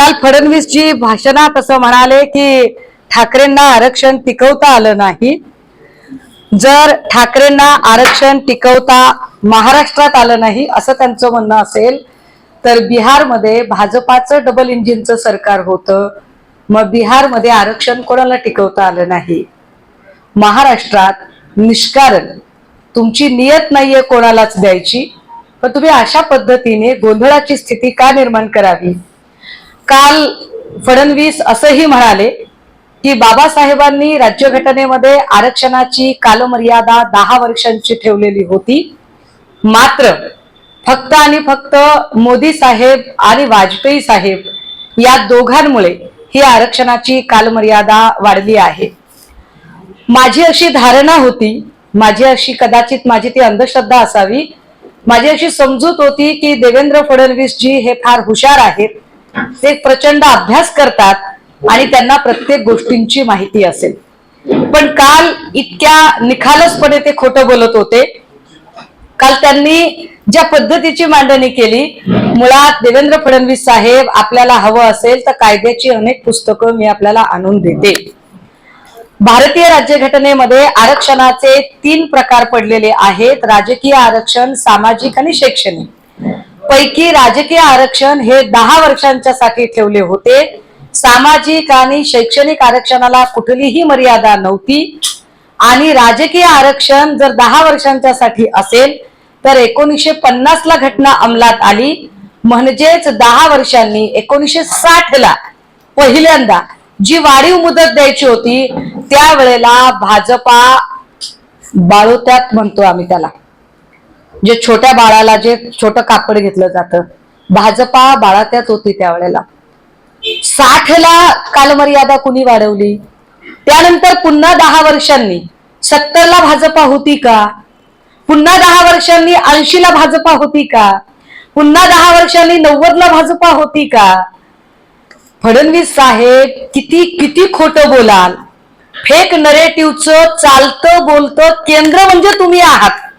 काल फडणवीसजी भाषणात असं म्हणाले की ठाकरेंना आरक्षण टिकवता आलं नाही. जर ठाकरेंना आरक्षण टिकवता महाराष्ट्रात आलं नाही असं त्यांचं म्हणणं असेल तर बिहारमध्ये भाजपाचं डबल इंजिनचं सरकार होतं. मग बिहारमध्ये आरक्षण कोणाला टिकवता आलं नाही? महाराष्ट्रात निष्कारण. तुमची नियत नाहीये कोणालाच द्यायची. पण तुम्ही अशा पद्धतीने गोंधळाची स्थिती का निर्माण करावी? काल फडणवीस असंही म्हणाले की बाबासाहेबांनी राज्यघटनेमध्ये आरक्षणाची कालमर्यादा दहा वर्षांची ठेवलेली होती. मात्र फक्त आणि फक्त मोदी साहेब आणि वाजपेयी साहेब या दोघांमुळे ही आरक्षणाची कालमर्यादा वाढली आहे. माझी अशी धारणा होती माझी अशी कदाचित माझी ती अंधश्रद्धा असावी माझी अशी समजूत होती की देवेंद्र फडणवीस जी हे फार हुशार आहेत. ते प्रचंड अभ्यास करतात आणि त्यांना प्रत्येक गोष्टींची माहिती असेल. पण काल इतक्या निखालसपणे ते खोटं बोलत होते. काल त्यांनी ज्या पद्धतीची मांडणी केली मुळात देवेंद्र फडणवीस साहेब आपल्याला हवं असेल तर कायद्याची अनेक पुस्तकं मी आपल्याला आणून देते. भारतीय राज्यघटनेमध्ये आरक्षणाचे तीन प्रकार पडलेले आहेत. राजकीय आरक्षण सामाजिक आणि शैक्षणिक. पैकी राजकीय आरक्षण हे दहा वर्षांच्या साठी ठेवले होते. सामाजिक आणि शैक्षणिक आरक्षणाला कुठलीही मर्यादा नव्हती. आणि राजकीय आरक्षण जर दहा वर्षांच्या साठी असेल तर एकोणीसशे पन्नास ला घटना अंमलात आली. म्हणजेच दहा वर्षांनी एकोणीसशे साठ ला पहिल्यांदा जी वाढीव मुदत द्यायची होती त्यावेळेला भाजपा बाळोत्यात म्हणतो आम्ही त्याला. जे छोट्या बाळाला जे छोटं कापड घेतलं जातं. भाजपा बाळात्याच होती त्यावेळेला. साठ ला कालमर्यादा कुणी वाढवली? त्यानंतर पुन्हा दहा वर्षांनी सत्तरला भाजपा होती का? पुन्हा दहा वर्षांनी ऐंशीला भाजपा होती का? पुन्हा दहा वर्षांनी नव्वदला भाजपा होती का? फडणवीस साहेब किती किती खोटं बोलाल. फेक नरेटिव्हचं चालतं बोलतं केंद्र म्हणजे तुम्ही आहात.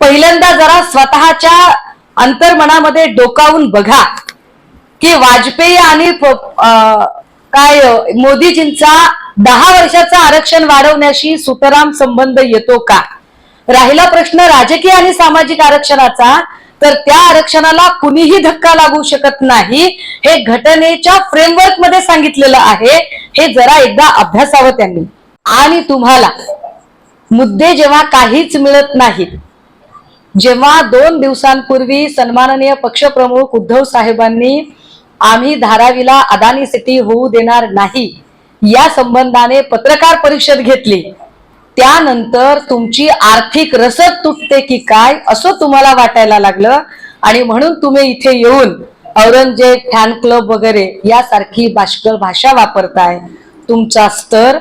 पहिल्यांदा जरा स्वतःच्या अंतर्मनामध्ये डोकावून बघा की वाजपेयी आणि काय मोदीजींचा दहा वर्षाचा आरक्षण वाढवण्याशी सुतराम संबंध येतो का? राहिला प्रश्न राजकीय आणि सामाजिक आरक्षणाचा तर त्या आरक्षणाला कुणीही धक्का लागू शकत नाही. हे घटनेच्या फ्रेमवर्कमध्ये सांगितलेलं आहे. हे जरा एकदा अभ्यासावं त्यांनी. आणि तुम्हाला मुद्दे जेव्हा काहीच मिळत नाहीत जेव्हा दोन दिवसांपूर्वी सन्माननीय पक्षप्रमुख उद्धव साहेबांनी आम्ही धारावीला अदानी सिटी होऊ देणार नाही या संबंधाने पत्रकार परिषद घेतली. त्यानंतर तुमची आर्थिक रसद तुटते की काय असं तुम्हाला वाटायला लागलं आणि म्हणून तुम्ही इथे येऊन औरंगजेब फॅन क्लब वगैरे यासारखी बाष्कळ भाषा वापरताय. तुमचा स्तर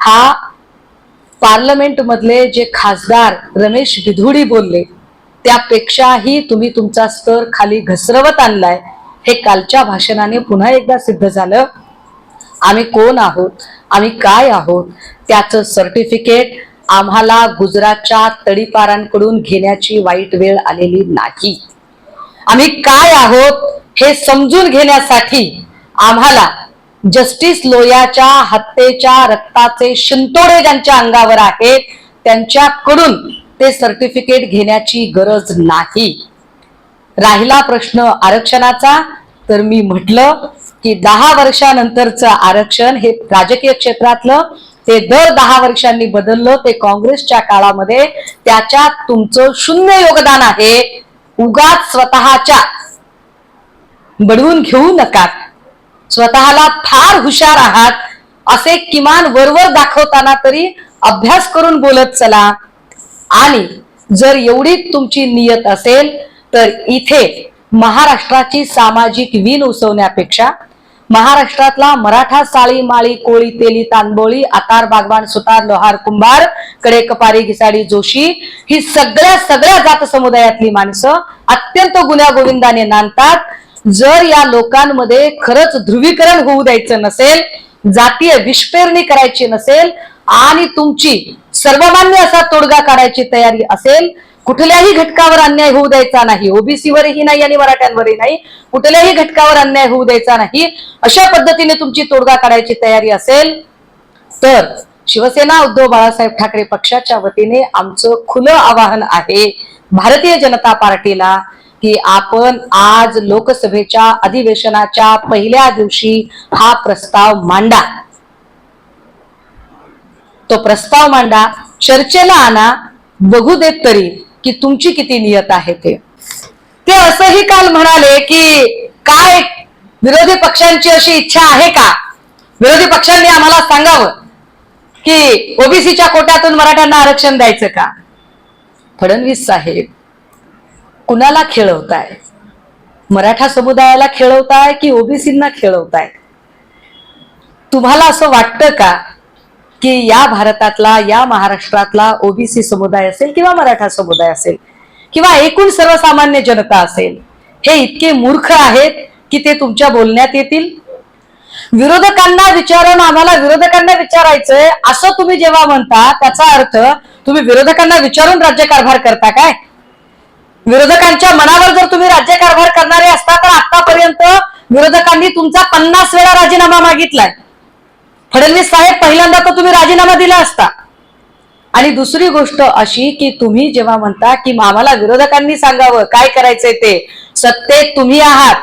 हा पार्लमेंट मधले जे खासदार रमेश बिधुडी बोलले त्यापेक्षाही तुम्ही तुमचा स्तर खाली घसरवत आणलाय हे कालच्या भाषणाने पुन्हा एकदा सिद्ध झालं. आम्ही कोण आहोत? आम्ही काय आहोत? त्याचं सर्टिफिकेट आम्हाला गुजरातच्या तडीपारांकडून घेण्याची वाईट वेळ आलेली नाही. आम्ही काय आहोत हे समजून घेण्यासाठी आम्हाला जस्टिस लोयाच्या हत्येच्या रक्ताचे शिंतोडे ज्यांच्या अंगावर आहेत त्यांच्याकडून ते सर्टिफिकेट घेण्याची गरज नाही. राहिला प्रश्न आरक्षणाचा तर मी म्हटलं की दहा वर्षानंतरचं आरक्षण हे राजकीय क्षेत्रातलं ते दर दहा वर्षांनी बदललं ते काँग्रेसच्या काळामध्ये त्याच्यात तुमचं शून्य योगदान आहे. उगाच स्वतःच्या. बडवून घेऊ नका. स्वतःला फार हुशार आहात. असे किमान वरवर दाखवताना तरी अभ्यास करून बोलत चला. आणि जर एवढी तुमची नियत असेल तर इथे महाराष्ट्राची सामाजिक वीण उसवण्यापेक्षा महाराष्ट्रातला मराठा साळी माळी कोळी तेली तांबोळी आकार बागवान सुतार लोहार कुंभारकडे कपारी घिसाडी जोशी ही सगळ्या सगळ्या जात समुदायातली माणसं अत्यंत गुन्ह्या गोविंदाने नांदतात. जर या लोकांमध्ये खरंच ध्रुवीकरण होऊ द्यायचं नसेल जातीय विष्पेरणी करायची नसेल आणि तुमची सर्वमान्य असा तोडगा काढायची तयारी असेल कुठल्याही घटकावर अन्याय होऊ द्यायचा नाही. ओबीसीवरही नाही आणि मराठ्यांवरही नाही. कुठल्याही घटकावर अन्याय होऊ द्यायचा नाही. अशा पद्धतीने तुमची तोडगा काढायची तयारी असेल तर शिवसेना उद्धव बाळासाहेब ठाकरे पक्षाच्या वतीने आमचं खुलं आवाहन आहे भारतीय जनता पार्टीला की आपण आज लोकसभेच्या अधिवेशनाच्या पहिल्या दिवशी हा प्रस्ताव मांडा. तो प्रस्ताव मांडा चर्चेला आणा बघू देत तरी की तुमची किती नियत आहे ते. ते असंही काल म्हणाले की काय विरोधी पक्षांची अशी इच्छा आहे का? विरोधी पक्षांनी आम्हाला सांगावं की ओबीसीच्या कोट्यातून मराठ्यांना आरक्षण द्यायचं का? फडणवीस साहेब कुणाला खेळवताय? मराठा समुदायाला खेळवताय की ओबीसींना खेळवताय? तुम्हाला असं वाटतं का की या भारतातला या महाराष्ट्रातला ओबीसी समुदाय असेल किंवा मराठा समुदाय असेल किंवा एकूण सर्वसामान्य जनता असेल हे इतके मूर्ख आहेत की ते तुमच्या बोलण्यात येतील? विरोधकांना विचारून आम्हाला विरोधकांना विचारायचंय असं तुम्ही जेव्हा म्हणता त्याचा अर्थ तुम्ही विरोधकांना विचारून राज्यकारभार करता काय? विरोधकांच्या मनावर जर तुम्ही राज्यकारभार करणारे असता तर आतापर्यंत विरोधकांनी तुमचा पन्नास वेळा राजीनामा मागितलाय. फडणवीस साहेब पहिल्यांदा तर तुम्ही राजीनामा दिला असता. आणि दुसरी गोष्ट अशी की तुम्ही जेव्हा म्हणता की आम्हाला विरोधकांनी सांगावं काय करायचंय ते सत्तेत तुम्ही आहात.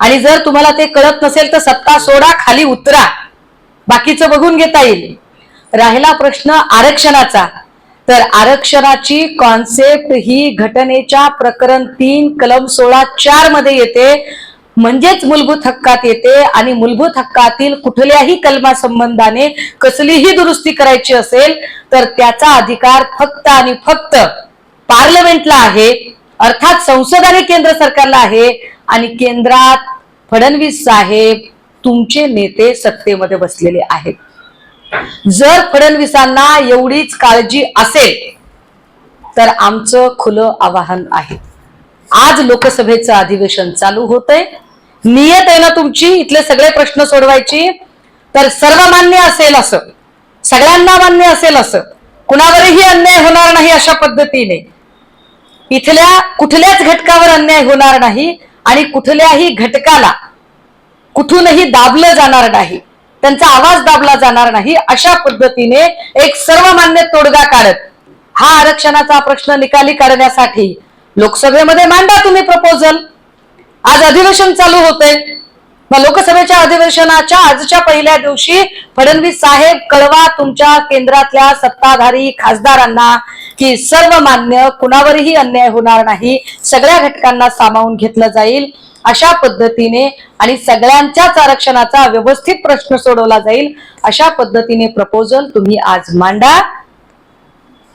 आणि जर तुम्हाला ते कळत नसेल तर सत्ता सोडा खाली उतरा. बाकीचं बघून घेता येईल. राहिला प्रश्न आरक्षणाचा. तर आरक्षणाची कॉन्सेप्ट ही घटनेच्या प्रकरण तीन कलम सोळा चारमध्ये येते. म्हणजेच मूलभूत हक्कात येते आणि मूलभूत हक्कातील कुठल्याही कलमा संबंधाने कसलीही दुरुस्ती करायची असेल तर त्याचा अधिकार फक्त आणि फक्त पार्लमेंटला आहे अर्थात संसद आणि केंद्र सरकारला आहे आणि केंद्रात फडणवीस साहेब तुमचे नेते सत्तेमध्ये बसलेले आहेत. जर फडणवीसांना एवढीच काळजी असेल तर आमचं खुलं आवाहन आहे. आज लोकसभेचं अधिवेशन चालू होतंय. नियत आहे ना तुमची इथले सगळे प्रश्न सोडवायची. तर सर्वमान्य असेल असं सगळ्यांना मान्य असेल असं कुणावरही अन्याय होणार नाही अशा पद्धतीने. इथल्या कुठल्याच घटकावर अन्याय होणार नाही आणि कुठल्याही घटकाला कुठूनही दाबलं जाणार नाही त्यांचा आवाज दाबला जाणार नाही अशा पद्धतीने एक सर्वमान्य तोडगा काढत हा आरक्षणाचा प्रश्न निकाली काढण्यासाठी लोकसभेमध्ये मांडा तुम्ही प्रपोजल आज अधिवेशन चालू होते मग लोकसभेच्या अधिवेशनाच्या आजच्या पहिल्या दिवशी फडणवीस साहेब कळवा तुमच्या केंद्रातल्या सत्ताधारी खासदारांना की सर्वमान्य कुणावरही अन्याय होणार नाही सगळ्या घटकांना सामावून घेतलं जाईल अशा पद्धतीने आणि सगळ्यांच्याच आरक्षणाचा व्यवस्थित प्रश्न सोडवला जाईल अशा पद्धतीने प्रपोजल तुम्ही आज मांडा.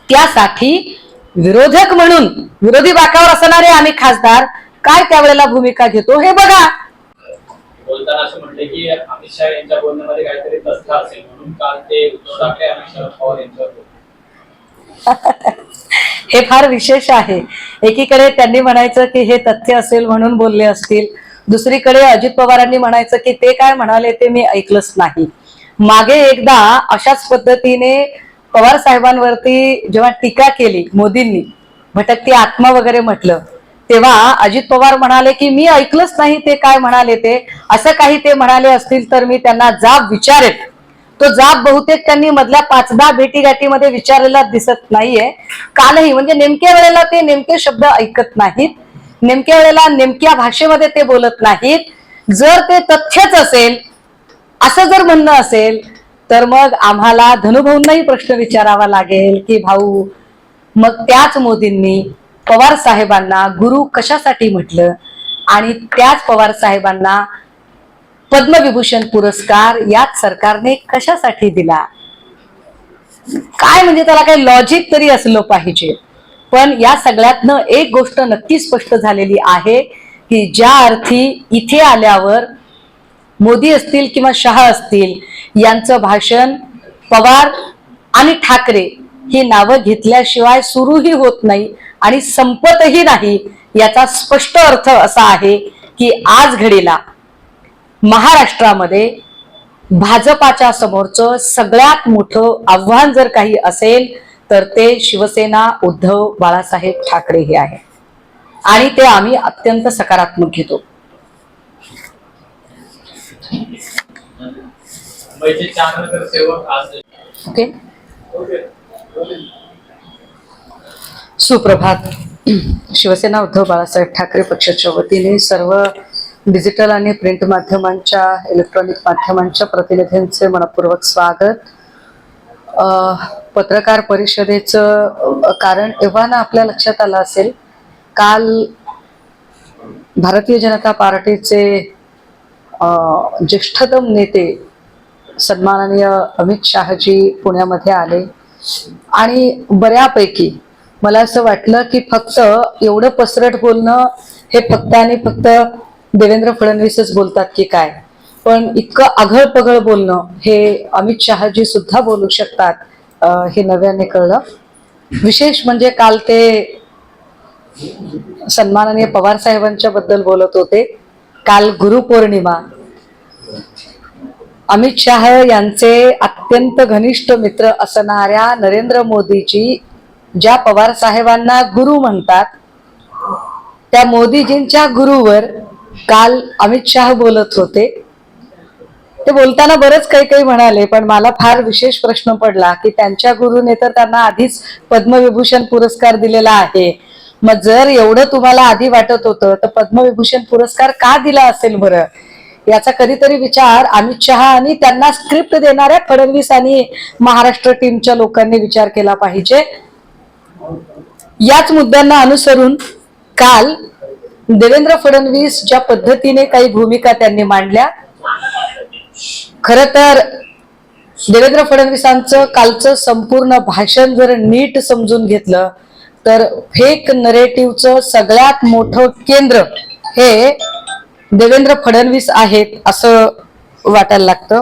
त्यासाठी विरोधक म्हणून विरोधी बाकावर असणारे आम्ही खासदार काय त्यावेळेला भूमिका घेतो हे बघा. बोलताना असं म्हटले की अमित शहा यांच्या बोलण्यामध्ये काहीतरी तथ्य असेल म्हणून काल ते उद्धव ठाकरे आणि शरद पवार यांच्यावर. हे फार विशेष आहे. एकीकडे त्यांनी म्हणायचं की हे तथ्य असेल म्हणून बोलले असतील. दुसरीकडे अजित पवारांनी म्हणायचं की ते काय म्हणाले ते मी ऐकलंच नाही. मागे एकदा अशाच पद्धतीने पवार साहेबांवरती जेव्हा टीका केली मोदींनी भटकती आत्मा वगैरे म्हटलं तेव्हा अजित पवार म्हणाले की मी ऐकलंच नाही ते काय म्हणाले ते. असं काही ते म्हणाले असतील तर मी त्यांना जाब विचारेल तो जाब बहुतेक त्यांनी मधल्या पाचदा भेटीगाठीमध्ये विचारलेला दिसत नाहीये. कालही म्हणजे नेमक्या वेळेला ते नेमके शब्द ऐकत नाहीत. नेमक्या वेळेला नेमक्या भाषेमध्ये ते बोलत नाहीत. जर ते तथ्यच असेल असं जर म्हणणं असेल तर मग आम्हाला धनुभाऊंनाही प्रश्न विचारावा लागेल की भाऊ मग त्याच मोदींनी पवार साहेबांना गुरु कशासाठी म्हटलं? आणि त्याच पवार साहेबांना पद्मविभूषण पुरस्कार याच सरकारने कशासाठी दिला? काय म्हणजे त्याला काही लॉजिक तरी असलं पाहिजे. पण या सगळ्यातनं एक गोष्ट नक्की स्पष्ट झालेली आहे की ज्या अर्थी इथे आल्यावर मोदी असतील किंवा शहा असतील यांचं भाषण पवार आणि ठाकरे ही नावं घेतल्याशिवाय सुरूही होत नाही. आणि संपतही नाही याचा स्पष्ट अर्थ असा आहे की आज घडीला महाराष्ट्रामध्ये भाजपाच्या समोरचं सगळ्यात मोठं आव्हान जर काही असेल तर ते शिवसेना उद्धव बाळासाहेब ठाकरे हे आहे. आणि ते आम्ही अत्यंत सकारात्मक घेतो. ओके सुप्रभात. शिवसेना उद्धव बाळासाहेब ठाकरे पक्षाच्या वतीने सर्व डिजिटल आणि प्रिंट माध्यमांच्या इलेक्ट्रॉनिक माध्यमांच्या प्रतिनिधींचे मनपूर्वक स्वागत. पत्रकार परिषदेचं कारण एव्हा ना आपल्या लक्षात आलं असेल काल भारतीय जनता पार्टीचे ज्येष्ठतम नेते सन्माननीय अमित शहाजी पुण्यामध्ये आले. आणि बऱ्यापैकी मला असं वाटलं की फक्त एवढं पसरट बोलणं हे फक्त आणि फक्त देवेंद्र फडणवीसच बोलतात की काय? पण इतकं आघळ पगळ बोलणं हे अमित शहाजी सुद्धा बोलू शकतात हे नव्याने कळलं. विशेष म्हणजे काल ते सन्माननीय पवार साहेबांच्या बद्दल बोलत होते. काल गुरुपौर्णिमा. अमित शाह यांचे अत्यंत घनिष्ठ मित्र असणाऱ्या नरेंद्र मोदीजी ज्या पवार साहेबांना गुरु म्हणतात त्या मोदीजींच्या गुरुवर काल अमित शाह बोलत होते. ते बोलताना बरंच काही काही म्हणाले पण मला फार विशेष प्रश्न पडला की त्यांच्या गुरुने तर त्यांना आधीच पद्मविभूषण पुरस्कार दिलेला आहे. मग जर एवढं तुम्हाला आधी वाटत होतं तर पद्मविभूषण पुरस्कार का दिला असेल बरं? याचा कधीतरी विचार अमित शहा आणि त्यांना स्क्रिप्ट देणाऱ्या फडणवीस आणि महाराष्ट्र टीमच्या लोकांनी विचार केला पाहिजे. याच मुद्द्यांना अनुसरून काल देवेंद्र फडणवीस ज्या पद्धतीने काही भूमिका त्यांनी मांडल्या खर तर देवेंद्र फडणवीसांचं कालचं संपूर्ण भाषण जर नीट समजून घेतलं तर फेक नरेटिव्हचं सगळ्यात मोठं केंद्र हे देवेंद्र फडणवीस आहेत असं वाटायला लागतं.